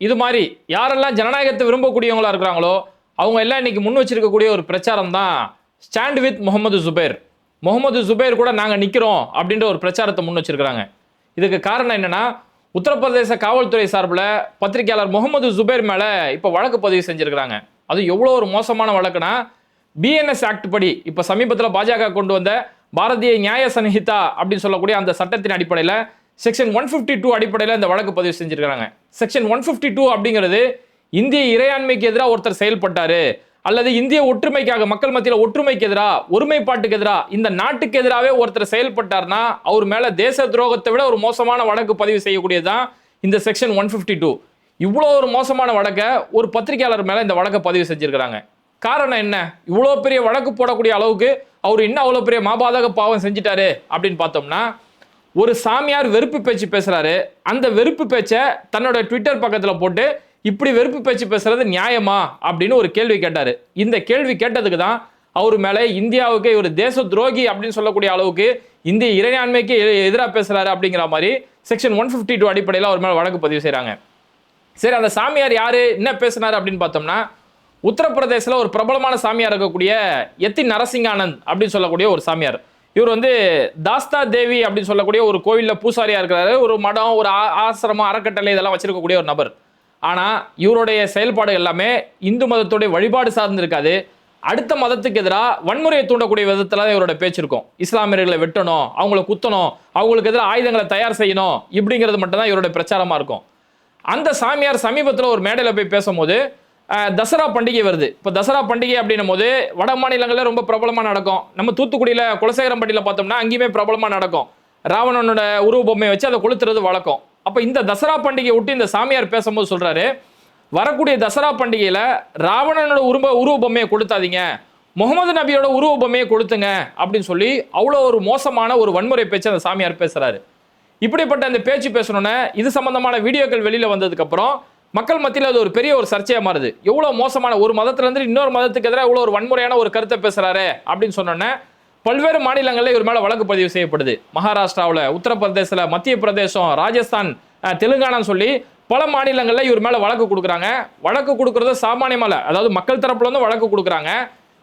இது மாதிரி யாரெல்லாம் ஜனநாயகத்தை விரும்பக்கூடியவங்களா இருக்கிறாங்களோ அவங்க எல்லாம் இன்னைக்கு முன் வச்சிருக்கக்கூடிய ஒரு பிரச்சாரம் தான் ஸ்டாண்ட் வித் முகமது ஜுபேர் முகமது ஜுபேர் கூட நாங்கள் நிற்கிறோம் அப்படின்ற ஒரு பிரச்சாரத்தை முன் வச்சிருக்கிறாங்க. இதுக்கு காரணம் என்னன்னா உத்தரப்பிரதேச காவல்துறை சார்பில் பத்திரிகையாளர் முகமது ஜுபேர் மேலே இப்போ வழக்கு பதிவு செஞ்சுருக்கிறாங்க. அது எவ்வளோ ஒரு மோசமான வழக்குனா பிஎன்எஸ் ஆக்ட் படி இப்போ சமீபத்தில் பாஜக கொண்டு வந்த பாரதிய நியாய சன்ஹிதா அப்படின்னு சொல்லக்கூடிய அந்த சட்டத்தின் அடிப்படையில் செக்ஷன் ஒன் ஃபிஃப்டி டூ அடிப்படையில் இந்த வழக்கு பதிவு செஞ்சுருக்கிறாங்க. செக்ஷன் ஒன் ஃபிஃப்டி டூ அப்படிங்கிறது இந்திய இறையாண்மைக்கு எதிராக ஒருத்தர் செயல்பட்டாரு அல்லது இந்திய ஒற்றுமைக்காக மக்கள் மத்தியில் ஒற்றுமைக்கு எதிராக ஒருமைப்பாட்டுக்கு எதிராக இந்த நாட்டுக்கு எதிராகவே ஒருத்தர் செயல்பட்டார்னா அவர் மேலே தேச துரோகத்தை விட ஒரு மோசமான வழக்கு பதிவு செய்யக்கூடியதுதான் இந்த செக்ஷன் ஒன் ஃபிஃப்டி டூ இவ்வளோ ஒரு மோசமான வழக்கை ஒரு பத்திரிகையாளர் மேலே இந்த வழக்கை பதிவு செஞ்சுருக்கிறாங்க. காரணம் என்ன? இவ்வளோ பெரிய வழக்கு போடக்கூடிய அளவுக்கு அவர் இன்னும் அவ்வளோ பெரிய மாபாதக பாவம் செஞ்சிட்டாரு அப்படின்னு பார்த்தோம்னா ஒரு சாமியார் வெறுப்பு பேச்சு பேசுறாரு. அந்த வெறுப்பு பேச்சை தன்னோட ட்விட்டர் பக்கத்தில் போட்டு இப்படி வெறுப்பு பேச்சு பேசுறது நியாயமா? அப்படின்னு ஒரு கேள்வி கேட்டாரு. இந்த கேள்வி கேட்டதுக்கு தான் அவர் மேலே இந்தியாவுக்கு இவர் தேச துரோகி அப்படின்னு சொல்லக்கூடிய அளவுக்கு இந்திய இறையாண்மைக்கு எதிராக பேசுறாரு அப்படிங்கிற மாதிரி செக்ஷன் ஒன் ஃபிஃப்டி டூ அடிப்படையில் அவர் மேலே வழக்கு பதிவு செய்கிறாங்க சரி அந்த சாமியார் யாரு? என்ன பேசினார் அப்படின்னு பார்த்தோம்னா உத்தரப்பிரதேசில் ஒரு பிரபலமான சாமியார் இருக்கக்கூடிய எத்தி நரசிங்கானந்த் அப்படின்னு சொல்லக்கூடிய ஒரு சாமியார். இவர் வந்து தாஸ்தா தேவி அப்படின்னு சொல்லக்கூடிய ஒரு கோவிலில் பூசாரியா இருக்கிறாரு. ஒரு மடம் ஒரு ஆ- ஆசிரமம் அறக்கட்டளை இதெல்லாம் வச்சிருக்கக்கூடிய ஒரு நபர். ஆனால் இவருடைய செயல்பாடு எல்லாமே இந்து மதத்துடைய வழிபாடு சார்ந்து இருக்காது. அடுத்த மதத்துக்கு எதிராக வன்முறையை தூண்டக்கூடிய விதத்தில் தான் இவரோட பேச்சு இருக்கும். இஸ்லாமியர்களை வெட்டணும் அவங்கள குத்தணும் அவங்களுக்கு எதிராக ஆயுதங்களை தயார் செய்யணும் இப்படிங்கிறது மட்டும்தான் இவருடைய பிரச்சாரமாக இருக்கும். அந்த சாமியார் சமீபத்தில் ஒரு மேடையில் போய் பேசும்போது தசரா பண்டிகை வருது. இப்போ தசரா பண்டிகை அப்படின்னும் போது வட மாநிலங்களில் ரொம்ப பிரபலமாக நடக்கும். நம்ம தூத்துக்குடியில் குலசேகரம்பட்டியில் பார்த்தோம்னா அங்கேயுமே பிரபலமாக நடக்கும். ராவணனோட உருவ பொம்மையை வச்சு அதை கொளுத்துறது வழக்கம். அப்போ இந்த தசரா பண்டிகையை விட்டு இந்த சாமியார் பேசும்போது சொல்கிறாரு வரக்கூடிய தசரா பண்டிகையில் ராவணனோட உருவ உருவ பொம்மையை கொடுத்தாதீங்க முகமது நபியோட உருவ பொம்மையை கொடுத்துங்க அப்படின்னு சொல்லி அவ்வளோ ஒரு மோசமான ஒரு வன்முறை பேச்சு அந்த சாமியார் பேசுகிறாரு இப்படிப்பட்ட அந்த பேச்சு பேசணுன்னு இது சம்மந்தமான வீடியோக்கள் வெளியில் வந்ததுக்கப்புறம் மக்கள் மத்தியில் அது ஒரு பெரிய ஒரு சர்ச்சையாக மாறுது. எவ்வளோ மோசமான ஒரு மதத்துலேருந்து இன்னொரு மதத்துக்கு எதிராக இவ்வளோ ஒரு வன்முறையான ஒரு கருத்தை பேசுகிறாரு அப்படின்னு சொன்னோன்னே பல்வேறு மாநிலங்களில் இவர் மேலே வழக்கு பதிவு செய்யப்படுது. மகாராஷ்டிராவில் உத்தரப்பிரதேசில் மத்திய பிரதேசம் ராஜஸ்தான் தெலுங்கானான்னு சொல்லி பல மாநிலங்களில் இவர் மேலே வழக்கு கொடுக்குறாங்க. வழக்கு கொடுக்குறது சாமானியமால அதாவது மக்கள் தரப்புல வந்து வழக்கு கொடுக்குறாங்க.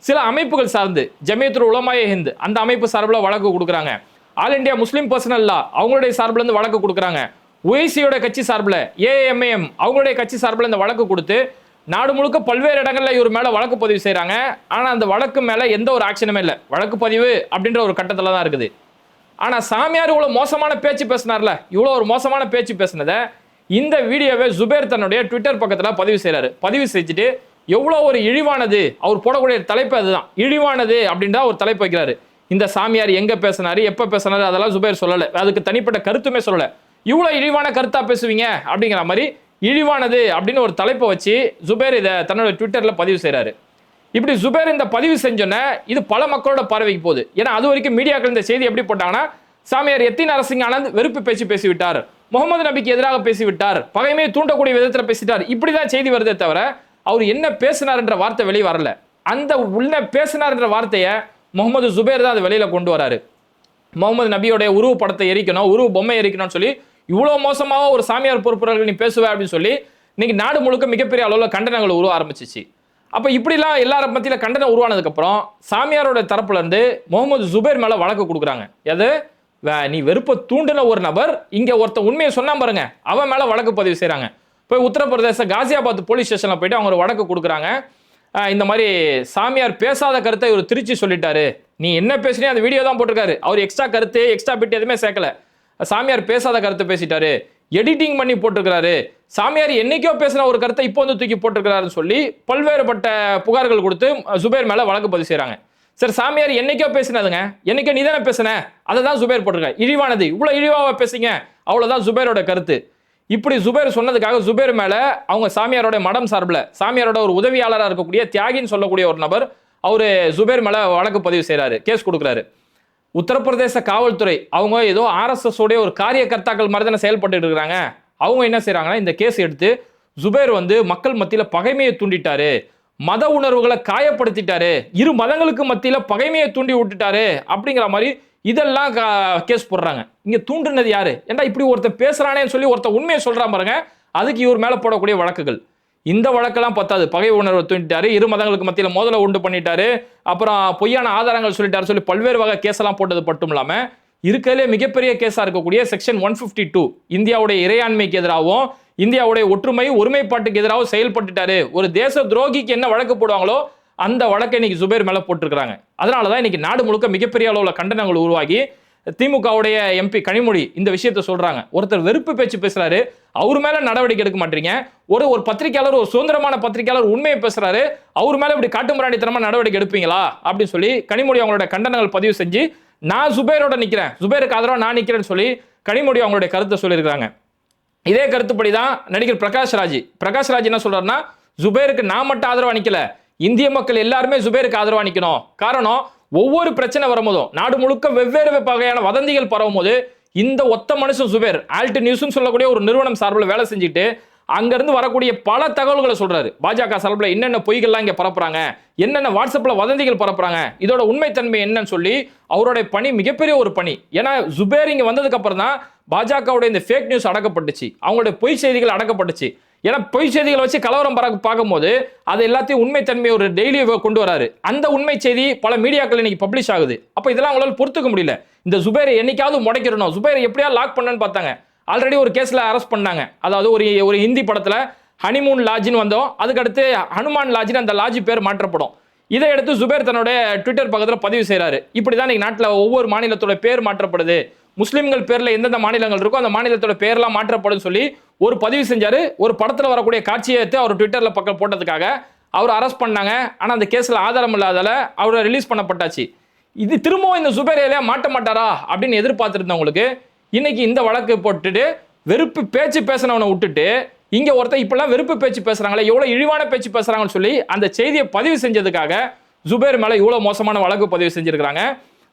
சில அமைப்புகள் சார்ந்து ஜமியத்துர் உலமாய ஹிந்த் அந்த அமைப்பு சார்பில் வழக்கு கொடுக்குறாங்க. All India Muslim personal law அவங்களுடைய சார்பில் இருந்து வழக்கு கொடுக்குறாங்க. ஒய்சியோட கட்சி சார்பில் ஏஎம்ஏஎம் அவங்களுடைய கட்சி சார்பில் இந்த வழக்கு கொடுத்து நாடு முழுக்க பல்வேறு இடங்களில் இவர் மேலே வழக்கு பதிவு செய்கிறாங்க. ஆனால் அந்த வழக்கு மேலே எந்த ஒரு ஆக்ஷனுமே இல்லை. வழக்கு பதிவு அப்படின்ற ஒரு கட்டத்தில் தான் இருக்குது. ஆனால் சாமியார் இவ்வளோ மோசமான பேச்சு பேசினார்ல இவ்வளோ ஒரு மோசமான பேச்சு பேசினதை இந்த வீடியோவை ஜுபேர் தன்னுடைய ட்விட்டர் பக்கத்தில் பதிவு செய்கிறாரு. பதிவு செஞ்சுட்டு எவ்வளோ ஒரு இழிவானது அவர் போடக்கூடிய தலைப்பு அதுதான். இழிவானது அப்படின்ற ஒரு தலைப்பு வைக்கிறாரு. இந்த சாமியார் எங்கே பேசினார் எப்போ பேசினாரு அதெல்லாம் ஜுபேர் சொல்லலை. அதுக்கு தனிப்பட்ட கருத்துமே சொல்லலை. இவ்வளோ இழிவான கருத்தாக பேசுவீங்க? அப்படிங்கிற மாதிரி இழிவானது அப்படின்னு ஒரு தலைப்பை வச்சு ஜுபேர் இதை தன்னோட ட்விட்டரில் பதிவு செய்கிறாரு இப்படி ஜுபேர் இந்த பதிவு செஞ்சோன்னே இது பல மக்களோட பார்வைக்கு போகுது. ஏன்னா அது வரைக்கும் மீடியாக்கள் இந்த செய்தி எப்படி போட்டாங்கன்னா சாமியார் எத்தின் அரசிங்க ஆனந்த் வெறுப்பு பேச்சு பேசிவிட்டார். முகமது நபிக்கு எதிராக பேசிவிட்டார். பகைமையை தூண்டக்கூடிய விதத்தில் பேசிட்டார். இப்படி தான் செய்தி வருதே தவிர அவர் என்ன பேசினார்ன்ற வார்த்தை வெளியே வரல. அந்த உள்ள பேசினார்ன்ற வார்த்தையை முகமது ஜுபேர் தான் அது வெளியில் கொண்டு வராரு. முகமது நபியோடைய உருவ படத்தை எரிக்கணும் உருவ பொம்மை எரிக்கணும்னு சொல்லி இவ்வளோ மோசமாக ஒரு சாமியார் பொறுப்புறவர்கள் நீ பேசுவ அப்படின்னு சொல்லி இன்னைக்கு நாடு முழுக்க மிகப்பெரிய அளவில் கண்டனங்கள் உருவ ஆரம்பிச்சிச்சு. அப்போ இப்படிலாம் எல்லார மத்தியில் கண்டனம் உருவானதுக்கப்புறம் சாமியாரோட தரப்புலேருந்து முகமது ஜுபேர் மேலே வழக்கு கொடுக்குறாங்க. எது? வே- நீ வெறுப்பை தூண்டின ஒரு நபர் இங்கே ஒருத்தன் உண்மையை சொன்னா பாருங்க அவன் மேலே வழக்கு பதிவு செய்கிறாங்க போய் உத்தரப்பிரதேச காசியாபாத் போலீஸ் ஸ்டேஷனில் போயிட்டு அவங்க வழக்கு கொடுக்குறாங்க. இந்த மாதிரி சாமியார் பேசாத கருத்தை இவர் திருச்சி சொல்லிட்டாரு. நீ என்ன பேசுனே அந்த வீடியோ தான் போட்டிருக்காரு. அவர் எக்ஸ்ட்ரா கருத்து எக்ஸ்ட்ரா பிட் எதுவுமே சேர்க்கல. சாமியார் பேசாத கருத்தை பேசிட்டாரு. எடிட்டிங் பண்ணி போட்டிருக்கிறாரு. சாமியார் என்னைக்கோ பேசின ஒரு கருத்தை இப்போ வந்து தூக்கி போட்டிருக்கிறாருன்னு சொல்லி பல்வேறுபட்ட புகார்கள் கொடுத்து சுபேர் மேலே வழக்கு பதிவு செய்கிறாங்க சரி சாமியார் என்னைக்கோ பேசினதுங்க. என்னைக்கோ நீ தானே பேசின? அதை தான் சுபேர் போட்டிருக்க இழிவானது. இவ்வளோ இழிவாக பேசுங்க அவ்வளோதான் சுபேரோட கருத்து. இப்படி சுபேர் சொன்னதுக்காக சுபேர் மேலே அவங்க சாமியாரோட மடம் சார்பில் சாமியாரோட ஒரு உதவியாளராக இருக்கக்கூடிய தியாகின்னு சொல்லக்கூடிய ஒரு நபர் அவர் சுபேர் மேலே வழக்கு பதிவு செய்கிறாரு கேஸ் கொடுக்குறாரு. உத்தரப்பிரதேச காவல்துறை அவங்க ஏதோ ஆர்எஸ்எஸ் உடைய ஒரு காரியகர்த்தாக்கள் மாதிரி தானே செயல்பட்டு இருக்கிறாங்க அவங்க என்ன செய்கிறாங்கன்னா இந்த கேஸ் எடுத்து ஜுபேர் வந்து மக்கள் மத்தியில் பகைமையை தூண்டிட்டாரு. மத உணர்வுகளை காயப்படுத்திட்டாரு. இரு மதங்களுக்கு மத்தியில் பகைமையை தூண்டி விட்டுட்டாரு அப்படிங்கிற மாதிரி இதெல்லாம் கேஸ் போடுறாங்க. இங்கே தூண்டுனது யாரு? ஏன்டா இப்படி ஒருத்தன் பேசுகிறானேன்னு சொல்லி ஒருத்தன் உண்மையை சொல்கிறா பாருங்க. அதுக்கு இவர் மேலே போடக்கூடிய வழக்குகள். இந்த வழக்கெல்லாம் பத்தாது. பகை உணர்வை தூண்டிட்டாரு. இரு மதங்களுக்கு மத்தியில் மோதலை உண்டு பண்ணிட்டாரு. அப்புறம் பொய்யான ஆதாரங்கள் சொல்லிட்டாரு சொல்லி பல்வேறு வகை கேஸெல்லாம் போட்டது மட்டும் இல்லாமல் இருக்கிறதுலே மிகப்பெரிய கேஸாக இருக்கக்கூடிய செக்ஷன் ஒன் ஃபிஃப்டி டூ இந்தியாவுடைய இறையாண்மைக்கு எதிராகவும் இந்தியாவுடைய ஒற்றுமை ஒருமைப்பாட்டுக்கு எதிராகவும் செயல்பட்டுட்டாரு. ஒரு தேச துரோகிக்கு என்ன வழக்கு போடுவாங்களோ அந்த வழக்கை இன்னைக்கு சுபேர் மேலே போட்டிருக்கிறாங்க. அதனால தான் இன்னைக்கு நாடு முழுக்க மிகப்பெரிய அளவில் கண்டனங்கள் உருவாகி திமுகவுடைய எம்பி கனிமொழி இந்த விஷயத்தை சொல்றாங்க. ஒருத்தர் வெறுப்பு பேச்சு பேசுறாரு அவர் மேல நடவடிக்கை எடுக்க மாட்டீங்க. ஒரு ஒரு பத்திரிக்கையாளர் ஒரு சுதந்திரமான பத்திரிக்கையாளர் உண்மையை பேசுறாரு அவர் மேல இப்படி காட்டுமிராண்டித்தனமா நடவடிக்கை எடுப்பீங்களா? அப்படின்னு சொல்லி கனிமொழி அவங்களோட கண்டனங்கள் பதிவு செஞ்சு நான் சுபேரோட நிக்கிறேன். சுபேருக்கு ஆதரவா நான் நிக்கிறேன்னு சொல்லி கனிமொழி அவங்களுடைய கருத்தை சொல்லியிருக்காங்க இதே கருத்துப்படி தான் நடிகர் பிரகாஷ் ராஜ். பிரகாஷ் ராஜ் என்ன சொல்றாருன்னா ஜுபேருக்கு நான் மட்டும் ஆதரவா நிக்கல. இந்திய மக்கள் எல்லாருமே ஜுபேருக்கு ஆதரவா நிக்கணும். காரணம் ஒவ்வொரு பிரச்சனை வரும்போதும் நாடு முழுக்க வெவ்வேறு வகையான வதந்திகள் பரவும் போது இந்த ஒத்த மனுஷன் சுபேர் ஆல்ட் நியூஸ்னு சொல்லக்கூடிய ஒரு நிறுவனம் சார்பில் வேலை செஞ்சுட்டு அங்கேருந்து வரக்கூடிய பல தகவல்களை சொல்கிறாரு பாஜக சார்பில் என்னென்ன பொய்கள்லாம் இங்கே பரப்புறாங்க என்னென்ன வாட்ஸ்அப்பில் வதந்திகள் பரப்புறாங்க இதோட உண்மைத்தன்மை என்னன்னு சொல்லி அவருடைய பணி மிகப்பெரிய ஒரு பணி. ஏன்னா ஜுபேர் இங்கே வந்ததுக்கப்புறம் தான் பாஜகவுடைய இந்த ஃபேக் நியூஸ் அடக்கப்பட்டுச்சு அவங்களுடைய பொய் செய்திகள் அடக்கப்பட்டுச்சு. ஏன்னா பொய் செய்திகளை வச்சு கலவரம் பறக்க பார்க்கும்போது அது எல்லாத்தையும் உண்மைத்தன்மையை ஒரு டெய்லி கொண்டு வராரு. அந்த உண்மை செய்தி பல மீடியாக்கள் இன்னைக்கு பப்ளிஷ் ஆகுது. அப்போ இதெல்லாம் அவங்களால பொறுத்துக்க முடியல. இந்த சுபேரை என்னைக்காவது முடைக்கிறணும் சுபேரை எப்படியா லாக் பண்ணன்னு பார்த்தாங்க. ஆல்ரெடி ஒரு கேஸில் அரெஸ்ட் பண்ணாங்க. அதாவது ஒரு ஒரு ஹிந்தி படத்தில் ஹனிமூன் லாட்ஜின்னு வந்தோம். அதுக்கடுத்து ஹனுமான் லாஜின்னு அந்த லாஜி பேர் மாற்றப்படும். இதை எடுத்து சுபேர் தன்னுடைய ட்விட்டர் பக்கத்தில் பதிவு செய்கிறாரு இப்படி தான் இன்னைக்கு நாட்டில் ஒவ்வொரு மாநிலத்தோட பேர் மாற்றப்படுது. முஸ்லீம்கள் பேரில் எந்தெந்த மாநிலங்கள் இருக்கோ அந்த மாநிலத்தோட பேரெல்லாம் மாற்றப்படும் சொல்லி ஒரு பதிவு செஞ்சார். ஒரு படத்தில் வரக்கூடிய காட்சியை எடுத்து அவர் ட்விட்டரில் பக்கம் போட்டதுக்காக. அவர் அரெஸ்ட் பண்ணாங்க. ஆனால் அந்த கேஸில் ஆதாரம் இல்லாதால அவரை ரிலீஸ் பண்ணப்பட்டாச்சு. இது திரும்பவும் இந்த சுபேர் மாட்ட மாட்டாரா? அப்படின்னு எதிர்பார்த்துருந்தவங்களுக்கு இன்னைக்கு இந்த வழக்கு போட்டுட்டு வெறுப்பு பேச்சு பேசினவனை விட்டுட்டு இங்கே ஒருத்தர் இப்பெல்லாம் வெறுப்பு பேச்சு பேசுகிறாங்களே எவ்வளோ இழிவான பேச்சு பேசுகிறாங்கன்னு சொல்லி அந்த செய்தியை பதிவு செஞ்சதுக்காக ஜுபேர் மேலே இவ்வளோ மோசமான வழக்கு பதிவு செஞ்சுருக்கிறாங்க.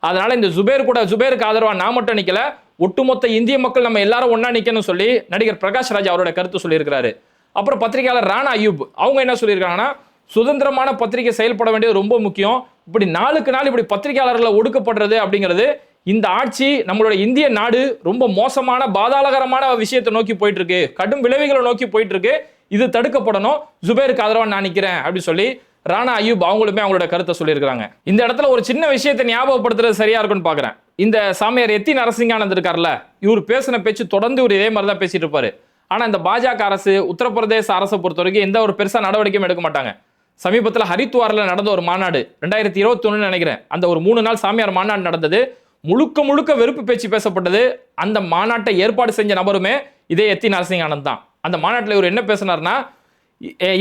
அதனால இந்த ஜுபேர் கூட ஜுபேருக்கு ஆதரவா நான் மட்டும் நிக்கல. ஒட்டுமொத்த இந்திய மக்கள் நம்ம எல்லாரும் ஒன்றா நிற்கணும்னு சொல்லி நடிகர் பிரகாஷ் ராஜ் அவரோட கருத்து சொல்லியிருக்கிறாரு. அப்புறம் பத்திரிகையாளர் ராணா அயூப் அவங்க என்ன சொல்லியிருக்காங்கன்னா சுதந்திரமான பத்திரிகை செயல்பட வேண்டியது ரொம்ப முக்கியம். இப்படி நாளுக்கு நாள் இப்படி பத்திரிகையாளர்களை ஒடுக்கப்படுறது அப்படிங்கிறது இந்த ஆட்சி நம்மளோட இந்திய நாடு ரொம்ப மோசமான பாதாளகரமான விஷயத்தை நோக்கி போயிட்டு இருக்கு கடும் விளைவுகளை நோக்கி போயிட்டு இருக்கு இது தடுக்கப்படணும். ஜுபேருக்கு ஆதரவாக நான் நிற்கிறேன் அப்படின்னு சொல்லி ராணா அயூப் அவங்களுமே அவங்களோட கருத்தை சொல்லியிருக்காங்க இந்த இடத்துல ஒரு சின்ன விஷயத்தை ஞாபகப்படுத்துறது சரியா இருக்கும்னு பாக்குறேன். இந்த சாமியார் எத்தி நரசிங்கானந்த் இருக்கார்ல இவர் பேசின பேச்சு தொடர்ந்து இவர் இதே மாதிரி தான் பேசிட்டு இருப்பாரு. ஆனா இந்த பாஜக அரசு உத்தரப்பிரதேச அரசை பொறுத்த வரைக்கும் எந்த ஒரு பெருசா நடவடிக்கையும் எடுக்க மாட்டாங்க. சமீபத்தில் ஹரித்வாரில் நடந்த ஒரு மாநாடு ரெண்டாயிரத்தி இருபத்தி நினைக்கிறேன். அந்த ஒரு மூணு நாள் சாமியார் மாநாடு நடந்தது. முழுக்க முழுக்க வெறுப்பு பேச்சு பேசப்பட்டது. அந்த மாநாட்டை ஏற்பாடு செஞ்ச நபருமே இதே எத்தி நரசிங்க ஆனந்த் தான். அந்த மாநாட்டில் இவர் என்ன பேசினார்னா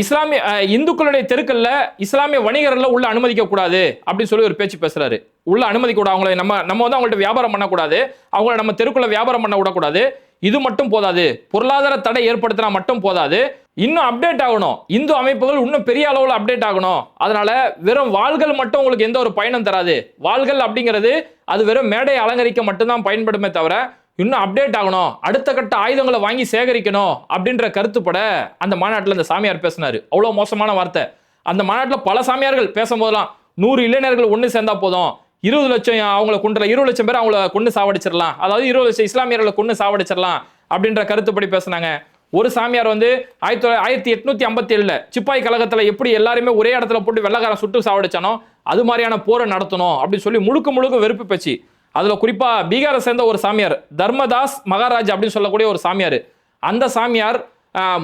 இஸ்லாமிய இந்துக்களுடைய தெருக்களில் இஸ்லாமிய வணிகர்களை உள்ள அனுமதிக்க கூடாது அப்படின்னு சொல்லி ஒரு பேச்சு பேசுறாரு. உள்ள அனுமதிக்க கூடாது அவங்களை நம்ம நம்ம வந்து அவங்கள்ட்ட வியாபாரம் பண்ணக்கூடாது. அவங்கள நம்ம தெருக்குள்ள வியாபாரம் பண்ண விடக்கூடாது. இது மட்டும் போதாது. பொருளாதார தடை ஏற்படுத்தினா மட்டும் போதாது. இன்னும் அப்டேட் ஆகணும். இந்து அமைப்புகள் இன்னும் பெரிய அளவில் அப்டேட் ஆகணும். அதனால வெறும் வாள்கள் மட்டும் உங்களுக்கு எந்த ஒரு பயனும் தராது. வாள்கள் அப்படிங்கிறது அது வெறும் மேடை அலங்கரிக்க மட்டும்தான் பயன்படுமே தவிர இன்னும் அப்டேட் ஆகணும். அடுத்த கட்ட ஆயுதங்களை வாங்கி சேகரிக்கணும் அப்படின்ற கருத்துப்பட அந்த மாநாட்டில் அந்த சாமியார் பேசினார். அவ்வளோ மோசமான வார்த்தை. அந்த மாநாட்டில் பல சாமியார்கள் பேசும்போதெல்லாம் நூறு இளைஞர்கள் ஒன்று சேர்ந்தா போதும். இருபது லட்சம் அவங்கள கொண்டுல இருபது லட்சம் பேர் அவங்கள கொண்டு சாவடிச்சிடலாம். அதாவது இருபது லட்சம் இஸ்லாமியர்களை கொண்டு சாவடிச்சிடலாம் அப்படின்ற கருத்துப்படி பேசுனாங்க. ஒரு சாமியார் வந்து ஆயிரத்தி தொள்ளாயிரத்தி ஆயிரத்தி எட்நூத்தி ஐம்பத்தி ஏழுல சிப்பாய் கழகத்துல எப்படி எல்லாருமே ஒரே இடத்துல போட்டு வெள்ளக்காரன் சுட்டு சாவடிச்சானோ அது மாதிரியான போரை நடத்தணும் அப்படின்னு சொல்லி முழுக்க முழுக்க வெறுப்பு பேச்சு. அதில் குறிப்பாக பீகாரை சேர்ந்த ஒரு சாமியார் தர்மதாஸ் மகாராஜ் அப்படின்னு சொல்லக்கூடிய ஒரு சாமியார். அந்த சாமியார்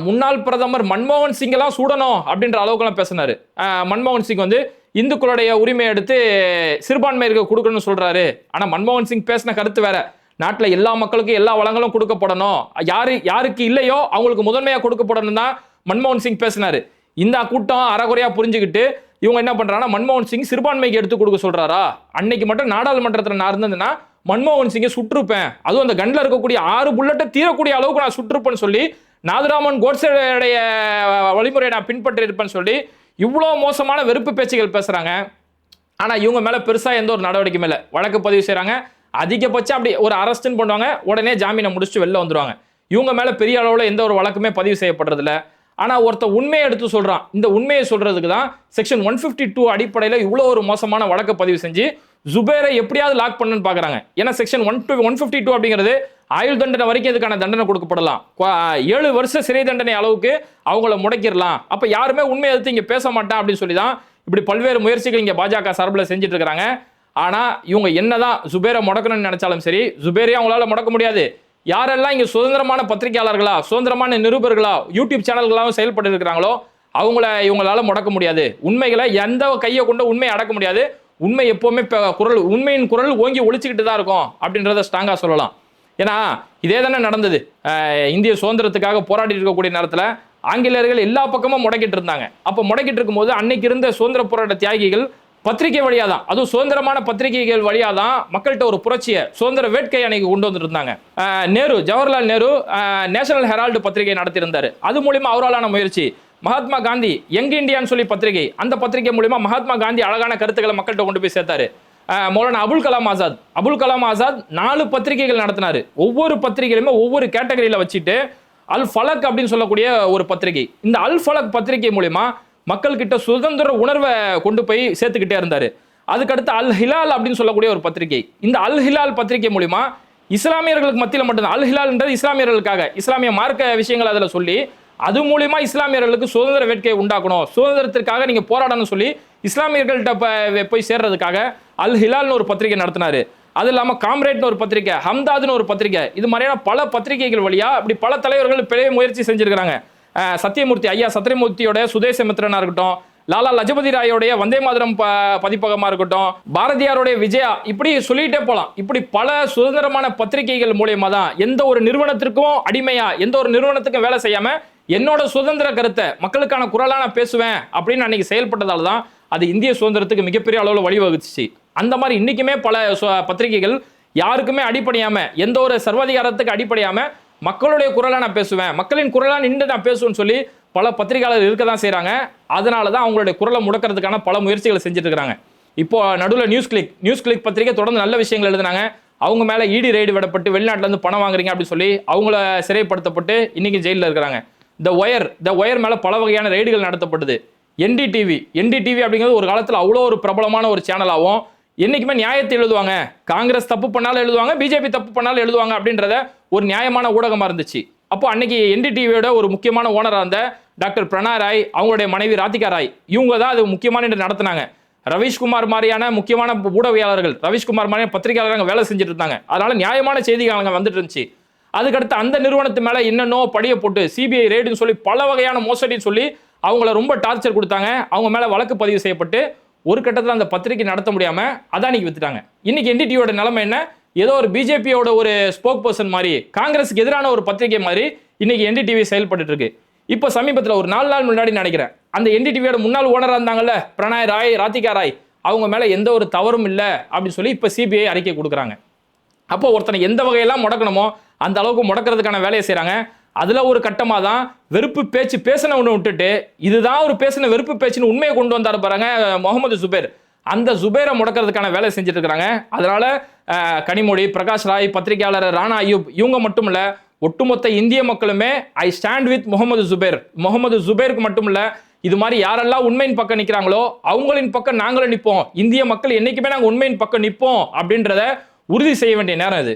முன்னாள் பிரதமர் மன்மோகன் சிங்கெல்லாம் சூடணும் அப்படின்ற அளவுக்குலாம் பேசினாரு. மன்மோகன் சிங் வந்து இந்துக்களுடைய உரிமையை எடுத்து சிறுபான்மையருக்கு கொடுக்கணும்னு சொல்கிறாரு ஆனால் மன்மோகன் சிங் பேசின கருத்து வேற. நாட்டில் எல்லா மக்களுக்கும் எல்லா வளங்களும் கொடுக்கப்படணும். யாரு யாருக்கு இல்லையோ அவங்களுக்கு முதன்மையாக கொடுக்கப்படணும் தான் மன்மோகன் சிங் பேசினார். இந்த கூட்டம் அறகுறையாக புரிஞ்சுக்கிட்டு இவங்க என்ன பண்ணுறாங்கன்னா மன்மோகன் சிங் சிறுபான்மைக்கு எடுத்து கொடுக்க சொல்கிறாரா அன்னைக்கு மட்டும் நாடாளுமன்றத்தில் நான் இருந்ததுன்னா மன்மோகன் சிங்கை சுட்டிருப்பேன். அதுவும் அந்த கண்ணில் இருக்கக்கூடிய ஆறு புல்லட்டை தீரக்கூடிய அளவுக்கு நான் சுட்டிருப்பேன்னு சொல்லி நாதுராமன் கோட்ஸேடைய வழிமுறையை நான் பின்பற்றி இருப்பேன்னு சொல்லி இவ்வளோ மோசமான வெறுப்பு பேச்சுகள் பேசுகிறாங்க ஆனால் இவங்க மேலே பெருசாக எந்த ஒரு நடவடிக்கையும் இல்லை. வழக்கு பதிவு செய்கிறாங்க அதிகபட்சம் அப்படி ஒரு அரெஸ்ட்டுன்னு பண்ணுவாங்க. உடனே ஜாமீனை முடிச்சுட்டு வெளில வந்துருவாங்க. இவங்க மேலே பெரிய அளவில் எந்த ஒரு வழக்குமே பதிவு செய்யப்படுறதில்ல. ஆனால் ஆனா ஒருத்தன் உண்மையை எடுத்து சொல்கிறான் இந்த உண்மையை சொல்கிறதுக்கு தான் செக்ஷன் ஒன் ஃபிஃப்டி டூ அடிப்படையில் இவ்வளோ ஒரு மோசமான வழக்கு பதிவு செஞ்சு ஜுபேரை எப்படியாவது லாக் பண்ணுன்னு பார்க்குறாங்க. ஏன்னா section one two one fifty two அப்படிங்கிறது ஆயுள் தண்டனை வரைக்கும் இதுக்கான தண்டனை கொடுக்கப்படலாம். ஏழு வருஷ சிறை தண்டனை அளவுக்கு அவங்கள முடக்கிடலாம். அப்போ யாருமே உண்மையை எடுத்து இங்கே பேச மாட்டேன் அப்படின்னு சொல்லி தான் இப்படி பல்வேறு முயற்சிகள் இங்கே பாஜக சார்பில் செஞ்சுட்டு இருக்கிறாங்க. ஆனால் இவங்க என்னதான் ஜுபேரை முடக்கணும்னு நினைச்சாலும் சரி ஜுபேரையும் அவங்களால முடக்க முடியாது. யாரெல்லாம் இங்கே சுதந்திரமான பத்திரிகையாளர்களா சுதந்திரமான நிருபர்களா யூடியூப் சேனல்களாகவும் செயல்பட்டு இருக்கிறாங்களோ அவங்கள இவங்களால முடக்க முடியாது. உண்மைகளை எந்த கையை கொண்டு உண்மையை அடக்க முடியாது. உண்மை எப்போவுமே இப்போ குரல் உண்மையின் குரல் ஓங்கி ஒழிச்சுக்கிட்டு தான் இருக்கும் அப்படின்றத ஸ்ட்ராங்காக சொல்லலாம். ஏன்னா இதே தானே நடந்தது. இந்திய சுதந்திரத்துக்காக போராடி இருக்கக்கூடிய நேரத்தில் ஆங்கிலேயர்கள் எல்லா பக்கமும் முடக்கிட்டு இருந்தாங்க. அப்போ முடக்கிட்டு இருக்கும்போது அன்னைக்கு இருந்த சுதந்திர போராட்ட தியாகிகள் பத்திரிகை வழியாக தான் அதுவும் சுதந்திரமான பத்திரிகைகள் வழியாக தான் மக்கள்கிட்ட ஒரு புரட்சியை சுதந்திர வேட்கை அன்னைக்கு கொண்டு வந்துட்டு இருந்தாங்க நேரு ஜவஹர்லால் நேரு நேஷனல் ஹெரால்டு பத்திரிகை நடத்தியிருந்தார். அது மூலிமா அவராலான முயற்சி. மகாத்மா காந்தி யங் இந்தியான்னு சொல்லி பத்திரிகை அந்த பத்திரிகை மூலிமா மகாத்மா காந்தி அழகான கருத்துக்களை மக்கள்கிட்ட கொண்டு போய் சேர்த்தாரு. மௌலானா அபுல் கலாம் ஆசாத் அபுல் கலாம் ஆசாத் நாலு பத்திரிகைகள் நடத்தினாரு. ஒவ்வொரு பத்திரிகையிலுமே ஒவ்வொரு கேட்டகரியில் வச்சுட்டு அல் ஃபலக் அப்படின்னு சொல்லக்கூடிய ஒரு பத்திரிகை. இந்த அல் ஃபலக் பத்திரிகை மூலிமா மக்கள்கிட்ட சுதந்திர உணர்வை கொண்டு போய் சேர்த்துக்கிட்டே இருந்தார். அதுக்கடுத்து அல் ஹிலால் அப்படின்னு சொல்லக்கூடிய ஒரு பத்திரிகை. இந்த அல் ஹிலால் பத்திரிகை மூலிமா இஸ்லாமியர்களுக்கு மத்தியில் மட்டும்தான். அல் ஹிலால்ன்றது இஸ்லாமியர்களுக்காக. இஸ்லாமிய மார்க்க விஷயங்கள் அதில் சொல்லி அது மூலிமா இஸ்லாமியர்களுக்கு சுதந்திர வேட்கையை உண்டாக்கணும். சுதந்திரத்திற்காக நீங்கள் போராடணும்னு சொல்லி இஸ்லாமியர்கள்ட்ட போய் சேர்றதுக்காக அல் ஹிலால்னு ஒரு பத்திரிகை நடத்தினார். அது இல்லாமல் காம்ரேட்னு ஒரு பத்திரிகை ஹம்தாதுன்னு ஒரு பத்திரிகை. இது மாதிரியான பல பத்திரிகைகள் வழியா இப்படி பல தலைவர்கள் பெரிய முயற்சி செஞ்சுருக்கிறாங்க. சத்தியமூர்த்தி ஐயா சத்தியமூர்த்தியோட சுதேசமித்ரனா இருக்கட்டும் லாலா லஜபதி ராயோடைய வந்தே மாதரம் ப பதிப்பகமா இருக்கட்டும் பாரதியாருடைய விஜயா இப்படி சொல்லிட்டே போலாம். இப்படி பல சுதந்திரமான பத்திரிகைகள் மூலயமா தான் எந்த ஒரு நிறுவனத்திற்கும் அடிமையா எந்த ஒரு நிறுவனத்துக்கும் வேலை செய்யாம என்னோட சுதந்திர கருத்தை மக்களுக்கான குரலா நான் பேசுவேன் அப்படின்னு அன்னைக்கு செயல்பட்டதால தான் அது இந்திய சுதந்திரத்துக்கு மிகப்பெரிய அளவில் வழிவகுத்துச்சு. அந்த மாதிரி இன்னைக்குமே பல சு- பத்திரிகைகள் யாருக்குமே அடிப்படையாம எந்த ஒரு சர்வாதிகாரத்துக்கு அடிப்படையாம மக்களுடைய குரலாக நான் பேசுவேன். மக்களின் குரலாக நின்று நான் பேசுவேன்னு சொல்லி பல பத்திரிகையாளர் இருக்க தான் செய்கிறாங்க அதனால தான் அவங்களுடைய குரலை முடக்கிறதுக்கான பல முயற்சிகளை செஞ்சுட்டு இருக்கிறாங்க. இப்போ நடுவில் நியூஸ் கிளிக் நியூஸ் கிளிக் பத்திரிகை தொடர்ந்து நல்ல விஷயங்கள் எழுதுனாங்க. அவங்க மேலே இடி ரைடு விடப்பட்டு வெளிநாட்டிலேருந்து பணம் வாங்குறீங்க அப்படின்னு சொல்லி அவங்கள சிறைப்படுத்தப்பட்டு இன்னைக்கு ஜெயிலில் இருக்கிறாங்க. த ஒயர் த ஒயர் மேலே பல வகையான ரைடுகள் நடத்தப்படுது என்டிடிவி என்டிடிவி அப்படிங்கிறது ஒரு காலத்தில் அவ்வளோ ஒரு பிரபலமான ஒரு சேனலாகவும் என்றைக்குமே நியாயத்தை எழுதுவாங்க. காங்கிரஸ் தப்பு பண்ணாலும் எழுதுவாங்க பிஜேபி தப்பு பண்ணாலும் எழுதுவாங்க அப்படின்றத ஒரு நியாயமான ஊடகமாக இருந்துச்சு. அப்போ அன்னைக்கு என்டிடிவியோட ஒரு முக்கியமான ஓனராக இருந்த டாக்டர் பிரணா ராய் அவங்களுடைய மனைவி ராதிகா ராய் இவங்க தான் அது முக்கியமான என்று நடத்தினாங்க. ரவீஷ்குமார் மாதிரியான முக்கியமான ஊடகவியாளர்கள் ரவீஷ்குமார் மாதிரியான பத்திரிகையாளர்கள் வேலை செஞ்சுட்டு இருந்தாங்க. அதனால நியாயமான செய்திகள் அவங்க வந்துட்டு இருந்துச்சு. அதுக்கடுத்து அந்த நிறுவனத்து மேல என்னென்னோ படியை போட்டு சிபிஐ ரேடுன்னு சொல்லி பல வகையான மோசடின்னு சொல்லி அவங்கள ரொம்ப டார்ச்சர் கொடுத்தாங்க. அவங்க மேல வழக்கு பதிவு செய்யப்பட்டு ஒரு கட்டத்தில் அந்த பத்திரிகை நடத்த முடியாம அதானிக்கு வித்துட்டாங்க. இன்னைக்கு என்டிடியோட நிலைமை என்ன? ஏதோ ஒரு பிஜேபியோட ஒரு ஸ்போக் பர்சன் மாதிரி காங்கிரஸுக்கு எதிரான ஒரு பத்திரிகை மாதிரி இன்னைக்கு என்டிடிவி செயல்பட்டு இருக்கு இப்போ சமீபத்தில் ஒரு நாலு நாள் முன்னாடி நினைக்கிறேன் அந்த என்டிடிவியோட முன்னாள் ஓனராக இருந்தாங்கல்ல பிரணாய் ராய் ராதிகா ராய் அவங்க மேலே எந்த ஒரு தவறும் இல்லை அப்படின்னு சொல்லி இப்போ சிபிஐ அறிக்கை கொடுக்குறாங்க. அப்போ ஒருத்தனை எந்த வகையெல்லாம் முடக்கணுமோ அந்த அளவுக்கு முடக்கிறதுக்கான வேலையை செய்கிறாங்க அதில் ஒரு கட்டமாக தான் வெறுப்பு பேச்சு பேசின ஒன்று விட்டுட்டு இதுதான் ஒரு பேசின வெறுப்பு பேச்சுன்னு உண்மையை கொண்டு வந்தார் பாருங்க முகமது சுபேர் அந்த சுபேரை முடக்கிறதுக்கான வேலை செஞ்சுட்டு இருக்கிறாங்க அதனால கனிமொழி பிரகாஷ் ராய் பத்திரிகையாளர் ராணா அயூப் இவங்க மட்டும் இல்லை ஒட்டுமொத்த இந்திய மக்களுமே I stand with Mohammed Zubair Mohammed சுபேருக்கு மட்டும் இல்லை இது மாதிரி யாரெல்லாம் உண்மையின் பக்கம் நிற்கிறாங்களோ அவங்களின் பக்கம் நாங்களும் நிற்போம் இந்திய மக்கள் என்றைக்குமே நாங்கள் உண்மையின் பக்கம் நிற்போம் அப்படின்றத உறுதி செய்ய வேண்டிய நேரம் இது.